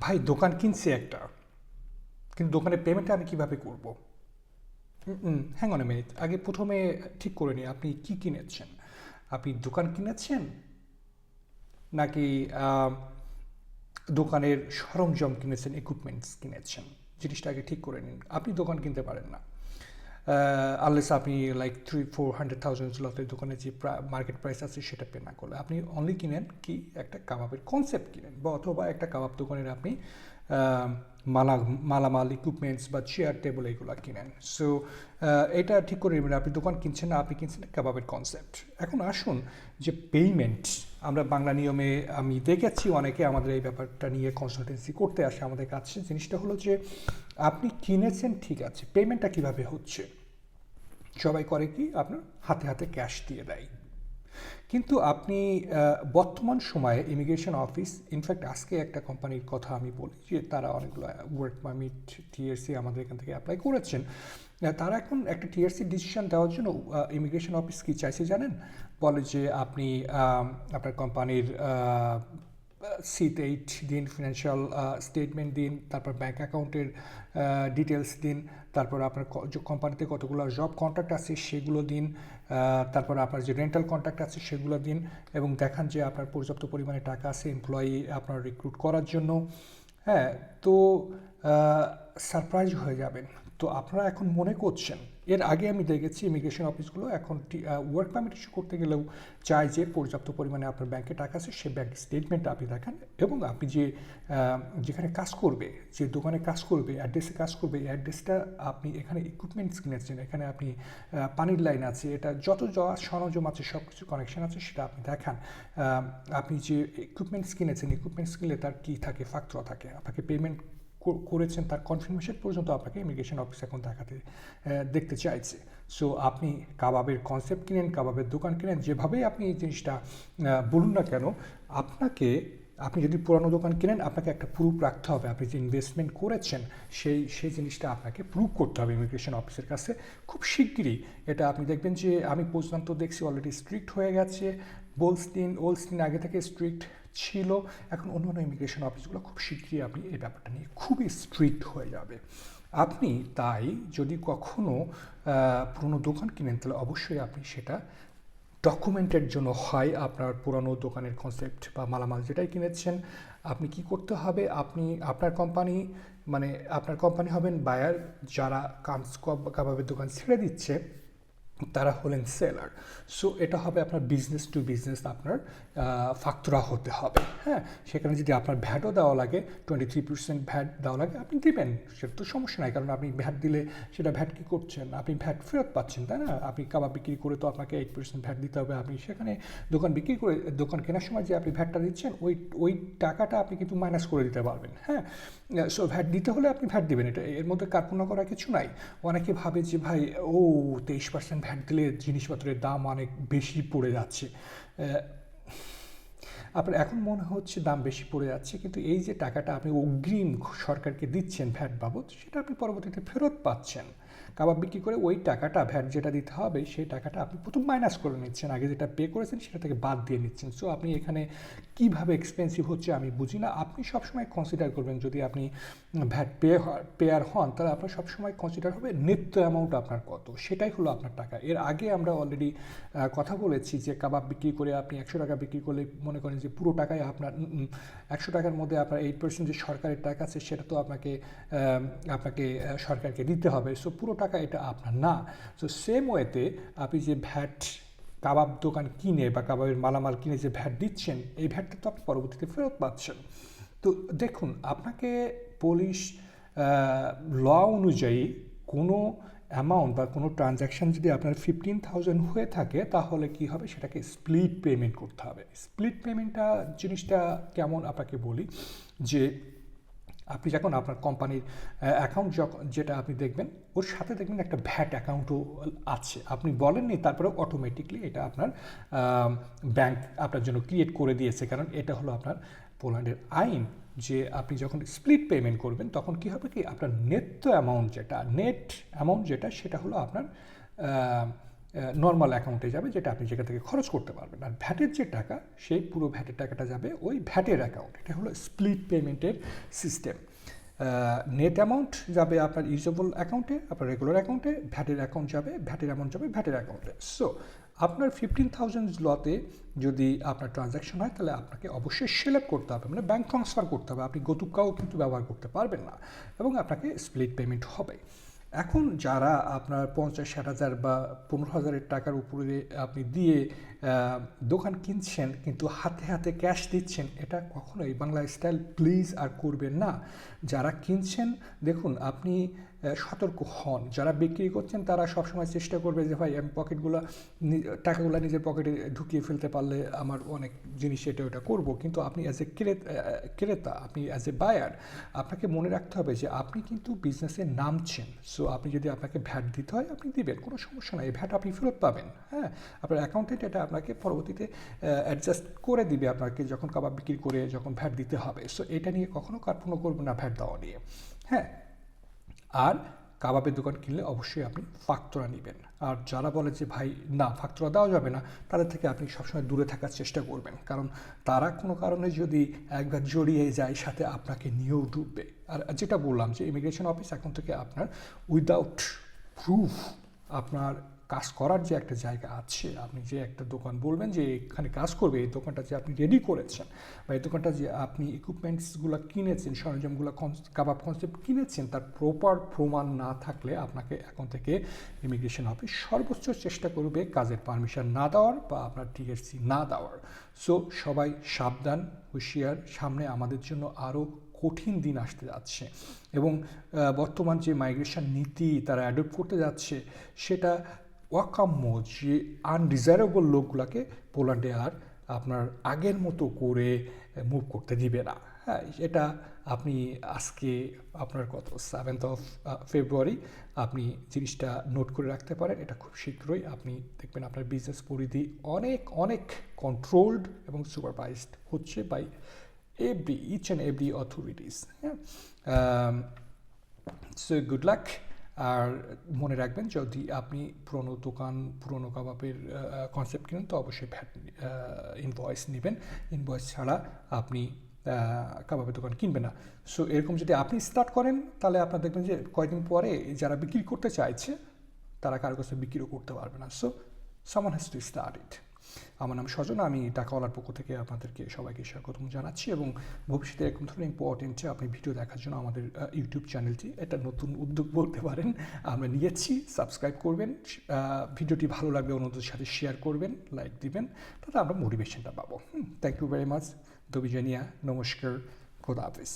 ভাই, দোকান কিনছি একটা। কিন্তু দোকানের পেমেন্টটা আমি কীভাবে করব? হ্যাঁ অন মিনিট আগে প্রথমে ঠিক করে নিই, আপনি কি কিনেছেন? আপনি দোকান কিনেছেন? নাকি দোকানের সরঞ্জাম কিনেছেন ইকুইপমেন্টস কিনেছেন? জিনিসটা আগে ঠিক করে নিন। আপনি দোকান কিনতে পারেন না। আনলেস আপনি like three four hundred thousand লতের দোকানে যে মার্কেট প্রাইস আছে, সেটা পে না করলে আপনি অনলি কিনেন কি একটা কাবাবের কনসেপ্ট কিনেন বা অথবা একটা কাবাব দোকানের আপনি মালা, মালামাল ইকুইপমেন্টস বা চেয়ার টেবিল এগুলো কিনেন। সো এটা ঠিক করে নেবেন। আপনি দোকান কিনছেন না, আপনি কিনছেন কাবাবের কনসেপ্ট এখন আসুন যে পেমেন্ট আমরা বাংলা নিয়মে আমি দেখেছি অনেকে আমাদের এই ব্যাপারটা নিয়ে কনসালটেন্সি করতে আসে আমাদের কাছে জিনিসটা হলো যে, আপনি কিনেছেন, ঠিক আছে পেমেন্টটা কীভাবে হচ্ছে? সবাই করে কি? আপনার হাতে হাতে ক্যাশ দিয়ে দেয়। কিন্তু আপনি বর্তমান সময়ে ইমিগ্রেশন অফিস ইনফ্যাক্ট আজকে একটা কোম্পানির কথা আমি বলি যে তারা অনেকগুলো ওয়ার্ক পারমিট টিএসসি আমাদের এখান থেকে অ্যাপ্লাই করেছেন। তারা এখন একটা টিএসসি ডিসিশন দেওয়ার জন্য ইমিগ্রেশন অফিস কি চাইছে জানেন? বলে যে আপনি আপনার কোম্পানির সিট এইট দিন ফিনান্সিয়াল স্টেটমেন্ট দিন, তারপর ব্যাঙ্ক অ্যাকাউন্টের ডিটেলস দিন, তারপর আপনার কোম্পানিতে কতগুলো জব কন্ট্রাক্ট আছে সেগুলো দিন তারপর আপনার যে রেন্টাল কন্ট্রাক্ট আছে সেগুলো দিন এবং দেখান যে আপনার পর্যাপ্ত পরিমাণে টাকা আছে এমপ্লয়ি আপনার রিক্রুট করার জন্য। হ্যাঁ তো সারপ্রাইজ হয়ে যাবেন। তো আপনারা এখন মনে করছেন এর আগে আমি দেখেছি ইমিগ্রেশন অফিসগুলো এখন ওয়ার্ক পারমিট ইস্যু করতে গেলেও চায় যে পর্যাপ্ত পরিমাণে আপনার ব্যাংকে টাকা আছে সেই ব্যাংক স্টেটমেন্ট আপনি দেখান এবং আপনি যে যেখানে কাজ করবে, যে দোকানে কাজ করবে অ্যাড্রেসে কাজ করবে অ্যাড্রেসটা আপনি এখানে ইকুইপমেন্টস কিনেছেন এখানে আপনি পানির লাইন আছে, এটা যত যা সরঞ্জাম আছে সব কিছু কানেকশন আছে, সেটা আপনি দেখান। আপনি যে ইকুইপমেন্টস কিনেছেন ইকুইপমেন্টস কিনলে তার কী থাকে ফাক্তরা থাকে, আপনাকে পেমেন্ট করেছেন তার কনফার্মেশন পর্যন্ত আপনাকে ইমিগ্রেশন অফিস এখন দেখাতে দেখতে চাইছে। সো আপনি কাবাবের কনসেপ্ট কিনেন, কাবাবের দোকান কিনেন, যেভাবেই আপনি এই জিনিসটা বলুন না কেন, আপনাকে, আপনি যদি পুরানো দোকান কিনেন, আপনাকে একটা প্রুফ রাখতে হবে। আপনি যে ইনভেস্টমেন্ট করেছেন, সেই সেই জিনিসটা আপনাকে প্রুভ করতে হবে ইমিগ্রেশন অফিসের কাছে। খুব শিগগিরই এটা আপনি দেখবেন যে, আমি পর্যন্ত দেখছি অলরেডি স্ট্রিক্ট হয়ে গেছে। বোলস্টিন ওলস্টিন আগে থেকে স্ট্রিক্ট ছিল এখন অন্য অন্য ইমিগ্রেশন অফিসগুলো খুব শীঘ্রই আপনি এই ব্যাপারটা নিয়ে খুবই স্ট্রিক্ট হয়ে যাবে। আপনি তাই যদি কখনো আহ, পুরনো দোকান কিনেন তাহলে অবশ্যই আপনি সেটা ডকুমেন্টের জন্য হয় আপনার পুরানো দোকানের কনসেপ্ট বা মালামাল যেটাই কিনেছেন আপনি কি করতে হবে? আপনি আপনার কোম্পানি মানে আপনার কোম্পানি হবেন বায়ার যারা কামস কাবাবের দোকান ছেড়ে দিচ্ছে তারা হলেন সেলার সো এটা হবে আপনার বিজনেস টু বিজনেস আপনার ফাক্তুরা হতে হবে। হ্যাঁ সেখানে যদি আপনার ভ্যাটও দেওয়া লাগে টোয়েন্টি থ্রি পার্সেন্ট ভ্যাট দেওয়া লাগে, আপনি দিবেন সেটা তো সমস্যা নাই, কারণ আপনি ভ্যাট দিলে সেটা ভ্যাট কী করছেন? আপনি ভ্যাট ফেরত পাচ্ছেন, তাই না? আপনি কাবাব বিক্রি করে তো আপনাকে এইট পার্সেন্ট ভ্যাট দিতে হবে, আপনি সেখানে দোকান বিক্রি করে, দোকান কেনার সময় যে আপনি ভ্যাটটা দিচ্ছেন, ওই ওই টাকাটা আপনি কিন্তু মাইনাস করে দিতে পারবেন হ্যাঁ? সো ভ্যাট দিতে হলে আপনি ভ্যাট দেবেন, এটা এর মধ্যে কার্পণ্য করার কিছু নাই। অনেকে ভাবে যে, ভাই, ও, তেইশ পার্সেন্ট ভ্যাট দিলে জিনিসপত্রের দাম অনেক বেশি পড়ে যাচ্ছে। আপনার এখন মনে হচ্ছে দাম বেশি পড়ে যাচ্ছে, কিন্তু এই যে টাকাটা আপনি অগ্রিম সরকারকে দিচ্ছেন ভ্যাট বাবদ, সেটা আপনি পরবর্তীতে ফেরত পাচ্ছেন। কাবাব বিক্রি করে ওই টাকাটা, ভ্যাট যেটা দিতে হবে, সেই টাকাটা আপনি প্রথম মাইনাস করে নিচ্ছেন। আগে যেটা পে করেছেন, সেটা থেকে বাদ দিয়ে নিচ্ছেন। সো আপনি এখানে কীভাবে এক্সপেন্সিভ হচ্ছে আমি বুঝি না। আপনি সবসময় কনসিডার করবেন, যদি আপনি ভ্যাট পে পেয়ার হন, তাহলে আপনার সবসময় কনসিডার হবে নিত্য অ্যামাউন্ট আপনার কত। সেটাই হলো আপনার টাকা। এর আগে আমরা অলরেডি কথা বলেছি যে কাবাব বিক্রি করে আপনি একশো টাকা বিক্রি করলে মনে করেন যে পুরো টাকায় আপনার একশো টাকার মধ্যে আপনার এইট পার্সেন্ট যে সরকারের টাকা আছে সেটা তো আপনাকে আপনাকে সরকারকে দিতে হবে। সো পুরো টাকা এটা আপনার না। সো সেম ওয়েতে আপনি যে ভ্যাট, কাবাব দোকান কিনে বা কাবাবের মালামাল কিনে যে ভ্যাট দিচ্ছেন, এই ভ্যাটটা তো আপনি পরবর্তীতে ফেরত পাচ্ছেন। তো দেখুন, আপনাকে পুলিশ ল অনুযায়ী কোনো অ্যামাউন্ট বা কোনো ট্রানজ্যাকশান যদি আপনার ফিফটিন থাউজেন্ড হয়ে থাকে, তাহলে কি হবে? সেটাকে স্প্লিট পেমেন্ট করতে হবে। স্প্লিট পেমেন্টটা জিনিসটা কেমন আপনাকে বলি? যে আপনি যখন আপনার কোম্পানির অ্যাকাউন্ট যখন যেটা আপনি দেখবেন, ওর সাথে দেখবেন একটা ভ্যাট অ্যাকাউন্টও আছে। আপনি বলেননি তারপরে অটোমেটিকলি এটা আপনার ব্যাংক আপনার জন্য ক্রিয়েট করে দিয়েছে। কারণ এটা হলো আপনার পোল্যান্ডের আইন। যে আপনি যখন স্প্লিট পেমেন্ট করবেন, তখন কি হবে কি? আপনার নেট অ্যামাউন্ট যেটা নেট অ্যামাউন্ট যেটা, সেটা হলো আপনার নর্মাল অ্যাকাউন্টে যাবে, যেটা আপনি যেখান থেকে খরচ করতে পারবেন। আর ভ্যাটের যে টাকা, সেই পুরো ভ্যাটের টাকাটা যাবে ওই ভ্যাটের অ্যাকাউন্ট এটা হলো স্প্লিট পেমেন্টের সিস্টেম নেট অ্যামাউন্ট যাবে আপনার ইউজেবল অ্যাকাউন্টে আপনার রেগুলার অ্যাকাউন্টে ভ্যাটের অ্যাকাউন্ট যাবে, ভ্যাটের অ্যামাউন্ট যাবে, ভ্যাটের অ্যাকাউন্টে সো আপনার ফিফটিন থাউজেন্ড লতে যদি আপনার ট্রানজ্যাকশন হয়, তাহলে আপনাকে অবশ্যই সিলেক্ট করতে হবে। মানে ব্যাঙ্ক ট্রান্সফার করতে হবে। আপনি গতুকাও কিন্তু ব্যবহার করতে পারবেন না এবং আপনাকে স্প্লিট পেমেন্ট হবে। এখন যারা আপনার পঞ্চাশ, ষাট হাজার বা পনেরো হাজারের টাকার উপরে আপনি দিয়ে দোকান কিনছেন, কিন্তু হাতে হাতে ক্যাশ দিচ্ছেন, এটা কখনোই বাংলা স্টাইল প্লিজ আর করবেন না। যারা কিনছেন, দেখুন, আপনি সতর্ক হন। যারা বিক্রি করছেন, তারা সবসময় চেষ্টা করবে যে, ভাই, আমি পকেটগুলো টাকাগুলো নিজের পকেটে ঢুকিয়ে ফেলতে পারলে আমার অনেক জিনিস এটা ওটা করব। কিন্তু আপনি অ্যাজ এ ক্রেতা আপনি অ্যাজ এ বায়ার আপনাকে মনে রাখতে হবে যে, আপনি কিন্তু বিজনেসে নামছেন। সো আপনি যদি আপনাকে ভ্যাট দিতে হয়, আপনি দিবেন, কোনো সমস্যা নাই। ভ্যাট আপনি ফেরত পাবেন হ্যাঁ? আপনার অ্যাকাউন্টেন্ট এটা আপনাকে পরবর্তীতে অ্যাডজাস্ট করে দিবে আপনাকে যখন কাবাব বিক্রি করে যখন ভ্যাট দিতে হবে। সো এটা নিয়ে কখনো কার্পণ্য করবেন না ভ্যাট দেওয়া নিয়ে। হ্যাঁ? আর কাবাবের দোকান কিনলে অবশ্যই আপনি ফাকতোরা নেবেন। আর যারা বলে যে, ভাই, না ফাকতোরা দেওয়া যাবে না, তাদের থেকে আপনি সবসময় দূরে থাকার চেষ্টা করবেন। কারণ তারা কোনো কারণে যদি একবার জড়িয়ে যায়, সাথে আপনাকে নিয়েও ডুববে। আর যেটা বললাম যে ইমিগ্রেশন অফিস এখন থেকে আপনার উইদাউট প্রুফ আপনার কাজ করার যে একটা জায়গা আছে, আপনি যে একটা দোকান বলবেন যে এখানে কাজ করবে, এই দোকানটা যে আপনি রেডি করেছেন বা এই দোকানটা যে আপনি ইকুইপমেন্টসগুলো কিনেছেন, সরঞ্জামগুলো কাবাব কনসেপ্ট কিনেছেন, তার প্রপার প্রমাণ না থাকলে আপনাকে এখন থেকে ইমিগ্রেশন অফিস সর্বোচ্চ চেষ্টা করবে কাজের পারমিশন না দেওয়ার বা আপনার টিএসসি না দেওয়ার। সো সবাই সাবধান, হুঁশিয়ার, সামনে আমাদের জন্য আরও কঠিন দিন আসতে যাচ্ছে এবং বর্তমান যে মাইগ্রেশন নীতি তারা অ্যাডপ্ট করতে যাচ্ছে, সেটা অকাম্য যে আনডিজায়ারেবল লোকগুলোকে পোল্যান্ডে আর আপনার আগের মতো করে মুভ করতে দিবে না। হ্যাঁ এটা আপনি আজকে আপনার কত? সেভেন্থ অফ ফেব্রুয়ারি আপনি জিনিসটা নোট করে রাখতে পারেন। এটা খুব শীঘ্রই আপনি দেখবেন আপনার বিজনেস পরিধি অনেক অনেক কন্ট্রোলড এবং সুপারভাইজড হচ্ছে by every each and every authorities হ্যাঁ সো good luck আর মনে রাখবেন, যদি আপনি পুরনো দোকান, পুরনো কাবাবের কনসেপ্ট কিনেন, তো অবশ্যই ভ্যাট ইনভয়েস নেবেন। ইনভয়েস ছাড়া আপনি কাবাবের দোকান কিনবেন না। সো এরকম যদি আপনি স্টার্ট করেন, তাহলে আপনার দেখবেন যে কয়েকদিন পরে যারা বিক্রি করতে চাইছে, তারা কারও কাছে বিক্রিও করতে পারবে না। সো সামান হ্যাজ টু স্টার্ট ইট আমার নাম সজন, আমি টাকাওয়ালার পক্ষ থেকে আপনাদেরকে সবাইকে স্বাগতম জানাচ্ছি এবং ভবিষ্যতে এরকম ধরনের ইম্পর্টেন্ট আপনি ভিডিও দেখার জন্য আমাদের ইউটিউব চ্যানেলটি এটা নতুন উদ্যোগ বলতে পারেন। আমরা নিয়েছি সাবস্ক্রাইব করবেন ভিডিওটি ভালো লাগবে অন্যদের সাথে শেয়ার করবেন লাইক দিবেন, তাতে আমরা মোটিভেশনটা পাবো। থ্যাংক ইউ ভেরি মাচ দবিজানিয়া নমস্কার, খোদা হাফিজ।